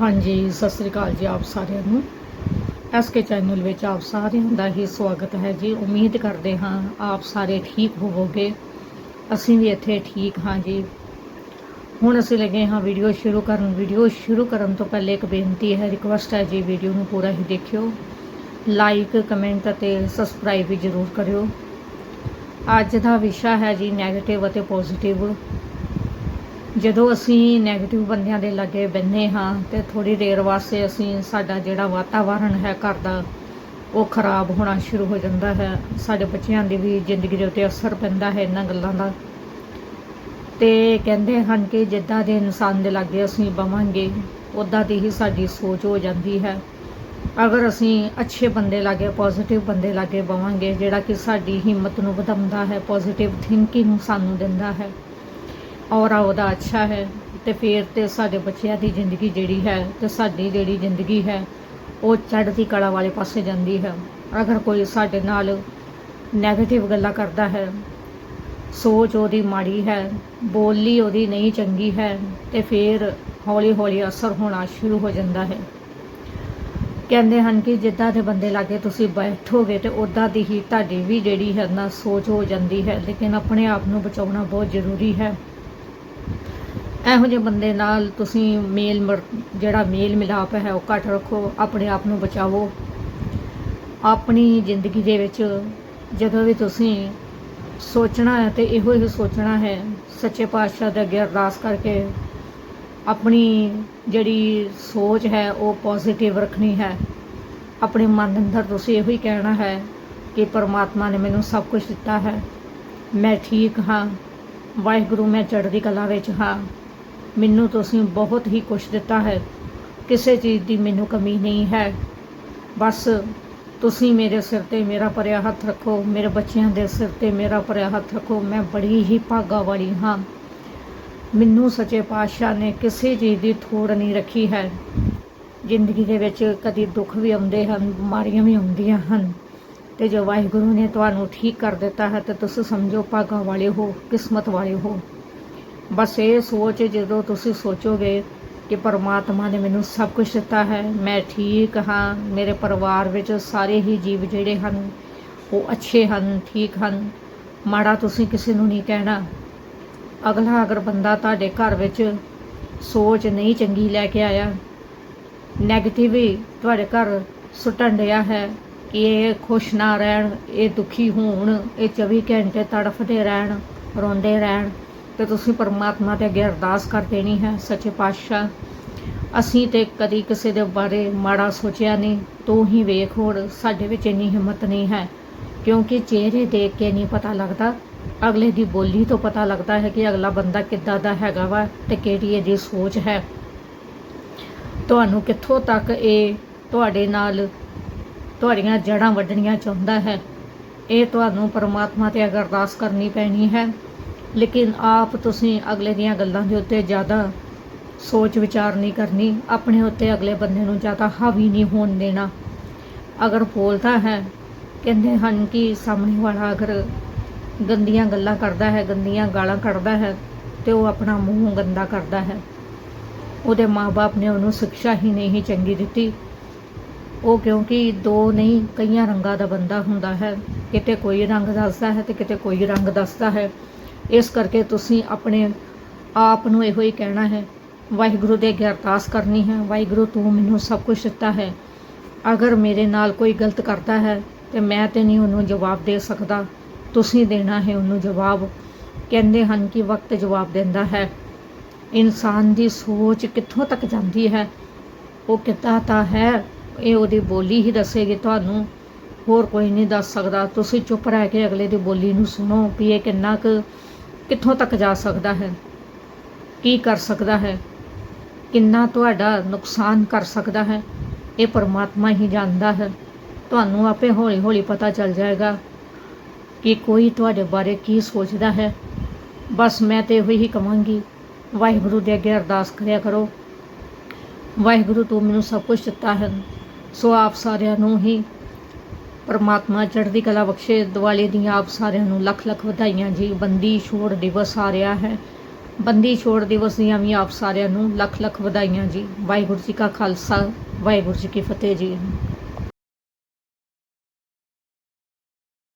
ਹਾਂਜੀ, ਸਤਿ ਸ੍ਰੀ ਅਕਾਲ ਜੀ ਆਪ ਸਾਰਿਆਂ ਨੂੰ। ਐਸ ਕੇ ਚੈਨਲ ਵਿੱਚ ਆਪ ਸਾਰਿਆਂ ਦਾ ਹੀ ਸਵਾਗਤ ਹੈ ਜੀ। ਉਮੀਦ ਕਰਦੇ ਹਾਂ ਆਪ ਸਾਰੇ ਠੀਕ ਹੋਵੋਗੇ। ਅਸੀਂ ਵੀ ਇੱਥੇ ਠੀਕ ਹਾਂ ਜੀ। ਹੁਣ ਅਸੀਂ ਲੱਗੇ ਹਾਂ ਵੀਡੀਓ ਸ਼ੁਰੂ ਕਰਨ। ਵੀਡੀਓ ਸ਼ੁਰੂ ਕਰਨ ਤੋਂ ਪਹਿਲੇ ਇੱਕ ਬੇਨਤੀ ਹੈ ਰਿਕੁਐਸਟ ਹੈ ਜੀ ਵੀਡੀਓ ਨੂੰ ਪੂਰਾ ਹੀ ਦੇਖਿਓ। ਲਾਈਕ ਕਮੈਂਟ ਅਤੇ ਸਬਸਕ੍ਰਾਈਬ ਵੀ ਜ਼ਰੂਰ ਕਰਿਓ। ਅੱਜ ਦਾ ਵਿਸ਼ਾ ਹੈ ਜੀ 네ਗੇਟਿਵ ਅਤੇ ਪੋਜ਼ਿਟਿਵ ਜਦੋਂ ਅਸੀਂ 네ਗੇਟਿਵ ਬੰਦਿਆਂ ਦੇ ਲਾਗੇ ਬੈੰਨੇ ਹਾਂ ਤੇ ਥੋੜੀ ਦੇਰ ਵਾਸਤੇ ਅਸੀਂ ਸਾਡਾ ਜਿਹੜਾ ਵਾਤਾਵਰਣ ਹੈ ਘਰ ਦਾ, ਉਹ ਖਰਾਬ ਹੋਣਾ ਸ਼ੁਰੂ ਹੋ ਜਾਂਦਾ ਹੈ। ਸਾਡੇ ਬੱਚਿਆਂ ਦੀ ਵੀ ਜ਼ਿੰਦਗੀ ਦੇ ਉੱਤੇ ਅਸਰ ਪੈਂਦਾ ਹੈ ਇਹਨਾਂ ਗੱਲਾਂ ਦਾ। ਤੇ ਕਹਿੰਦੇ ਹਨ ਕਿ ਜਿੱਦਾਂ ਦੇ ਇਨਸਾਨ ਦੇ ਲਾਗੇ ਅਸੀਂ ਬਵਾਂਗੇ ਉਦਾਂ ਦੀ ਹੀ ਸਾਡੀ ਸੋਚ ਹੋ ਜਾਂਦੀ ਹੈ। ਅਗਰ ਅਸੀਂ ਅੱਛੇ ਬੰਦੇ ਲਾਗੇ ਪੋਜ਼ਿਟਿਵ ਬੰਦੇ ਲਾਗੇ ਬਵਾਂਗੇ ਜਿਹੜਾ ਕਿ ਸਾਡੀ ਹਿੰਮਤ ਨੂੰ ਵਧਾਉਂਦਾ ਹੈ ਪੋਜ਼ਿਟਿਵ ਥਿੰਕਿੰਗ ਸਾਨੂੰ ਦਿੰਦਾ ਹੈ ਔਰਾ ਉਹਦਾ ਅੱਛਾ ਹੈ ਤੇ ਫਿਰ ਤੇ ਸਾਡੇ ਬੱਚਿਆਂ ਦੀ ਜ਼ਿੰਦਗੀ ਜਿਹੜੀ ਹੈ ਤੇ ਸਾਡੀ ਜਿਹੜੀ ਜ਼ਿੰਦਗੀ ਹੈ, ਉਹ ਚੜ੍ਹਦੀ ਕਲਾ ਵਾਲੇ ਪਾਸੇ ਜਾਂਦੀ ਹੈ। ਅਗਰ ਕੋਈ ਸਾਡੇ ਨਾਲ ਨੈਗੇਟਿਵ ਗੱਲਾਂ ਕਰਦਾ ਹੈ, ਸੋਚ ਉਹਦੀ ਮਾੜੀ ਹੈ, ਬੋਲੀ ਉਹਦੀ ਨਹੀਂ ਚੰਗੀ ਹੈ, ਤੇ ਫਿਰ ਹੌਲੀ ਹੌਲੀ ਅਸਰ ਹੋਣਾ ਸ਼ੁਰੂ ਹੋ ਜਾਂਦਾ ਹੈ। ਕਹਿੰਦੇ ਹਨ ਕਿ ਜਿੱਦਾਂ ਦੇ ਬੰਦੇ ਲਾਗੇ ਤੁਸੀਂ ਬੈਠੋਗੇ ਤੇ ਉਦਾਂ ਦੀ ਹੀ ਤੁਹਾਡੀ ਵੀ ਜਿਹੜੀ ਹੈ ਨਾ ਸੋਚ ਹੋ ਜਾਂਦੀ ਹੈ, ਲੇਕਿਨ ਆਪਣੇ ਆਪ ਨੂੰ ਬਚਾਉਣਾ ਬਹੁਤ ਜ਼ਰੂਰੀ ਹੈ। ਇਹੋ ਜਿਹੇ ਬੰਦੇ ਨਾਲ ਤੁਸੀਂ ਮੇਲ ਮਰ- ਜਿਹੜਾ ਮੇਲ ਮਿਲਾਪ ਹੈ ਉਹ ਘੱਟ ਰੱਖੋ, ਆਪਣੇ ਆਪ ਨੂੰ ਬਚਾਵੋ। ਆਪਣੀ ਜ਼ਿੰਦਗੀ ਦੇ ਵਿੱਚ ਜਦੋਂ ਵੀ ਤੁਸੀਂ ਸੋਚਣਾ ਹੈ ਤੇ ਇਹੋ ਹੀ ਸੋਚਣਾ ਹੈ, ਸੱਚੇ ਪਾਤਸ਼ਾਹ ਦੇ ਅੱਗੇ ਅਰਦਾਸ ਕਰਕੇ ਆਪਣੀ ਜਿਹੜੀ ਸੋਚ ਹੈ ਉਹ ਪੋਜ਼ਿਟਿਵ ਰੱਖਣੀ ਹੈ। ਆਪਣੇ ਮਨ ਅੰਦਰ ਤੁਸੀਂ ਇਹੋ ਹੀ ਕਹਿਣਾ ਹੈ ਕਿ ਪਰਮਾਤਮਾ ਨੇ ਮੈਨੂੰ ਸਭ ਕੁਝ ਦਿੱਤਾ ਹੈ। ਮੈਂ ਠੀਕ ਹਾਂ। ਵਾਹਿਗੁਰੂ, ਮੈਂ ਚੜ੍ਹਦੀ ਕਲਾ ਵਿੱਚ ਹਾਂ। ਮੈਨੂੰ ਤੁਸੀਂ ਬਹੁਤ ਹੀ ਕੁਝ ਦਿੱਤਾ ਹੈ। ਕਿਸੇ ਚੀਜ਼ ਦੀ ਮੈਨੂੰ ਕਮੀ ਨਹੀਂ ਹੈ। ਬਸ ਤੁਸੀਂ ਮੇਰੇ ਸਿਰ ਤੇ ਮੇਰਾ ਭਰਿਆ ਹੱਥ ਰੱਖੋ, ਮੇਰੇ ਬੱਚਿਆਂ ਦੇ ਸਿਰ ਤੇ ਮੇਰਾ ਭਰਿਆ ਹੱਥ ਰੱਖੋ, ਮੈਂ ਬੜੀ ਹੀ ਭਾਗਾ ਵਾਲੀ ਹਾਂ। ਮੈਨੂੰ ਸੱਚੇ ਪਾਤਸ਼ਾਹ ਨੇ ਕਿਸੇ ਚੀਜ਼ ਦੀ ਥੋੜ ਨਹੀਂ ਰੱਖੀ ਹੈ। ਜ਼ਿੰਦਗੀ ਦੇ ਵਿੱਚ ਕਦੀ ਦੁੱਖ ਵੀ ਆਉਂਦੇ ਹਨ, ਬਿਮਾਰੀਆਂ ਵੀ ਆਉਂਦੀਆਂ ਹਨ। ਤੇ ਜੋ ਵਾਹਿਗੁਰੂ ਨੇ ਤੁਹਾਨੂੰ ਠੀਕ ਕਰ ਦਿੱਤਾ ਹੈ, ਤੇ ਤੁਸੀਂ ਸਮਝੋ ਭਾਗਾ ਵਾਲੇ ਹੋ, ਕਿਸਮਤ ਵਾਲੇ ਹੋ। ਬਸ ਇਹ ਸੋਚ ਜਦੋਂ ਤੁਸੀਂ ਸੋਚੋਗੇ ਕਿ ਪਰਮਾਤਮਾ ਨੇ ਮੈਨੂੰ ਸਭ ਕੁਝ ਦਿੱਤਾ ਹੈ, ਮੈਂ ਠੀਕ ਹਾਂ, ਮੇਰੇ ਪਰਿਵਾਰ ਵਿੱਚ ਸਾਰੇ ਹੀ ਜੀਵ ਜਿਹੜੇ ਹਨ, ਉਹ ਅੱਛੇ ਹਨ, ਠੀਕ ਹਨ, ਮਾੜਾ ਤੁਸੀਂ ਕਿਸੇ ਨੂੰ ਨਹੀਂ ਕਹਿਣਾ। ਅਗਲਾ ਅਗਰ ਬੰਦਾ ਤੁਹਾਡੇ ਘਰ ਵਿੱਚ ਸੋਚ ਨਹੀਂ ਚੰਗੀ ਲੈ ਕੇ ਆਇਆ ਨੈਗੇਟਿਵ ਹੀ ਤੁਹਾਡੇ ਘਰ ਸੁੱਟਣ ਡਿਆ ਹੈ ਕਿ ਇਹ ਖੁਸ਼ ਨਾ ਰਹਿਣ, ਇਹ ਦੁਖੀ ਹੋਣ, ਇਹ 24 ਘੰਟੇ ਤੜਫਦੇ ਰਹਿਣ, ਰੋਂਦੇ ਰਹਿਣ ਤੇ ਤੁਸੀਂ ਪਰਮਾਤਮਾ ਦੇ ਅੱਗੇ ਅਰਦਾਸ ਕਰ ਦੇਣੀ ਹੈ, ਸੱਚੇ ਪਾਤਸ਼ਾਹ। ਅਸੀਂ ਤੇ ਕਦੀ ਕਿਸੇ ਦੇ ਬਾਰੇ ਮਾੜਾ ਸੋਚਿਆ ਨਹੀਂ। ਤੂੰ ਹੀ ਵੇਖ ਹੁਣ ਸਾਡੇ ਵਿੱਚ ਇੰਨੀ ਹਿੰਮਤ ਨਹੀਂ ਹੈ। ਕਿਉਂਕਿ ਚਿਹਰੇ ਦੇਖ ਕੇ ਨਹੀਂ ਪਤਾ ਲੱਗਦਾ। ਅਗਲੇ ਦੀ ਬੋਲੀ ਤੋਂ ਪਤਾ ਲੱਗਦਾ ਹੈ ਕਿ ਅਗਲਾ ਬੰਦਾ ਕਿੱਦਾਂ ਦਾ ਹੈਗਾ ਵਾ ਤੇ ਕਿਹੜੀ ਇਹਦੀ ਸੋਚ ਹੈ। ਤੁਹਾਨੂੰ ਕਿੱਥੋਂ ਤੱਕ ਇਹ ਤੁਹਾਡੇ ਨਾਲ ਤੁਹਾਡੀਆਂ ਜੜਾਂ ਵੱਢਣੀਆਂ ਚਾਹੁੰਦਾ ਹੈ? ਇਹ ਤੁਹਾਨੂੰ ਪਰਮਾਤਮਾ ਤੇ ਅਰਦਾਸ ਕਰਨੀ ਪੈਣੀ ਹੈ ਲੇਕਿਨ ਆਪ ਤੁਸੀਂ ਅਗਲੇ ਦੀਆਂ ਗੱਲਾਂ ਦੇ ਉੱਤੇ ਜ਼ਿਆਦਾ ਸੋਚ ਵਿਚਾਰ ਨਹੀਂ ਕਰਨੀ। ਆਪਣੇ ਉੱਤੇ ਅਗਲੇ ਬੰਦੇ ਨੂੰ ਜ਼ਿਆਦਾ ਹਾਵੀ ਨਹੀਂ ਹੋਣ ਦੇਣਾ। ਅਗਰ ਬੋਲਦਾ ਹੈ, ਕਹਿੰਦੇ ਹਨ ਕਿ ਸਾਹਮਣੇ ਵਾਲਾ ਅਗਰ ਗੰਦੀਆਂ ਗੱਲਾਂ ਕਰਦਾ ਹੈ, ਗੰਦੀਆਂ ਗਾਲਾਂ ਕੱਢਦਾ ਹੈ, ਤੇ ਉਹ ਆਪਣਾ ਮੂੰਹ ਗੰਦਾ ਕਰਦਾ ਹੈ। ਉਹਦੇ ਮਾਪੇ ਨੇ ਉਹਨੂੰ ਸਿੱਖਿਆ ਹੀ ਨਹੀਂ ਚੰਗੀ ਦਿੱਤੀ। ਉਹ ਕਿਉਂਕਿ ਦੋ ਨਹੀਂ, ਕਈਆਂ ਰੰਗਾਂ ਦਾ ਬੰਦਾ ਹੁੰਦਾ ਹੈ। ਕਿਤੇ ਕੋਈ ਰੰਗ ਦੱਸਦਾ ਹੈ ਤੇ ਕਿਤੇ ਕੋਈ ਰੰਗ ਦੱਸਦਾ ਹੈ। ਇਸ ਕਰਕੇ ਤੁਸੀਂ ਆਪਣੇ ਆਪ ਨੂੰ ਇਹੋ ਹੀ ਕਹਿਣਾ ਹੈ, ਵਾਹਿਗੁਰੂ ਦੇ ਅੱਗੇ ਅਰਦਾਸ ਕਰਨੀ ਹੈ, ਵਾਹਿਗੁਰੂ ਤੂੰ ਮੈਨੂੰ ਸਭ ਕੁਝ ਦਿੱਤਾ ਹੈ। ਅਗਰ ਮੇਰੇ ਨਾਲ ਕੋਈ ਗਲਤ ਕਰਦਾ ਹੈ, ਤੇ ਮੈਂ ਤੇ ਨਹੀਂ ਉਹਨੂੰ ਜਵਾਬ ਦੇ ਸਕਦਾ। ਤੁਸੀਂ ਦੇਣਾ ਹੈ ਉਹਨੂੰ ਜਵਾਬ। ਕਹਿੰਦੇ ਹਨ ਕਿ ਵਕਤ ਜਵਾਬ ਦਿੰਦਾ ਹੈ। ਇਨਸਾਨ ਦੀ ਸੋਚ ਕਿੱਥੋਂ ਤੱਕ ਜਾਂਦੀ ਹੈ? ਉਹ ਕਿੱਦਾਂ ਤਾਂ ਹੈ? ਇਹ ਉਹਦੀ ਬੋਲੀ ਹੀ ਦੱਸੇਗੀ ਤੁਹਾਨੂੰ। ਹੋਰ ਕੋਈ ਨਹੀਂ ਦੱਸ ਸਕਦਾ। ਤੁਸੀਂ ਚੁੱਪ ਰਹਿ ਕੇ ਅਗਲੇ ਦੀ ਬੋਲੀ ਨੂੰ ਸੁਣੋ ਵੀ ਇਹ ਕਿੰਨਾ ਕੁ ਕਿੱਥੋਂ ਤੱਕ ਜਾ ਸਕਦਾ ਹੈ? ਕੀ ਕਰ ਸਕਦਾ ਹੈ? ਕਿੰਨਾ ਤੁਹਾਡਾ ਨੁਕਸਾਨ ਕਰ ਸਕਦਾ ਹੈ? ਇਹ ਪਰਮਾਤਮਾ ਹੀ ਜਾਣਦਾ ਹੈ। ਤੁਹਾਨੂੰ ਆਪੇ ਹੌਲੀ ਹੌਲੀ ਪਤਾ ਚੱਲ ਜਾਏਗਾ ਕਿ ਕੋਈ ਤੁਹਾਡੇ ਬਾਰੇ ਕੀ ਸੋਚਦਾ ਹੈ। ਬਸ ਮੈਂ ਤੇ ਇਹੋ ਹੀ ਕਵਾਂਗੀ, ਵਾਹਿਗੁਰੂ ਦੇ ਅੱਗੇ ਅਰਦਾਸ ਕਰਿਆ ਕਰੋ। ਵਾਹਿਗੁਰੂ ਤੂੰ ਮੈਨੂੰ ਸਭ ਕੁਝ ਦਿੱਤਾ ਹੈ। ਸੋ ਆਪ ਸਾਰਿਆਂ ਨੂੰ ਹੀ ਪਰਮਾਤਮਾ ਚੜ੍ਹਦੀ ਕਲਾ ਬਖਸ਼ੇ, ਦੀਵਾਲੀ ਦੀਆਂ ਆਪ ਸਾਰਿਆਂ ਨੂੰ ਲੱਖ ਲੱਖ ਵਧਾਈਆਂ ਜੀ। ਬੰਦੀ ਛੋੜ ਦਿਵਸ ਆ ਰਿਹਾ ਹੈ। ਬੰਦੀ ਛੋੜ ਦਿਵਸ ਦੀਆਂ ਵੀ ਆਪ ਸਾਰਿਆਂ ਨੂੰ ਲੱਖ ਲੱਖ ਵਧਾਈਆਂ ਜੀ। ਵਾਹਿਗੁਰੂ ਜੀ ਕਾ ਖਾਲਸਾ, ਵਾਹਿਗੁਰੂ ਜੀ ਕੀ ਫਤਿਹ ਜੀ।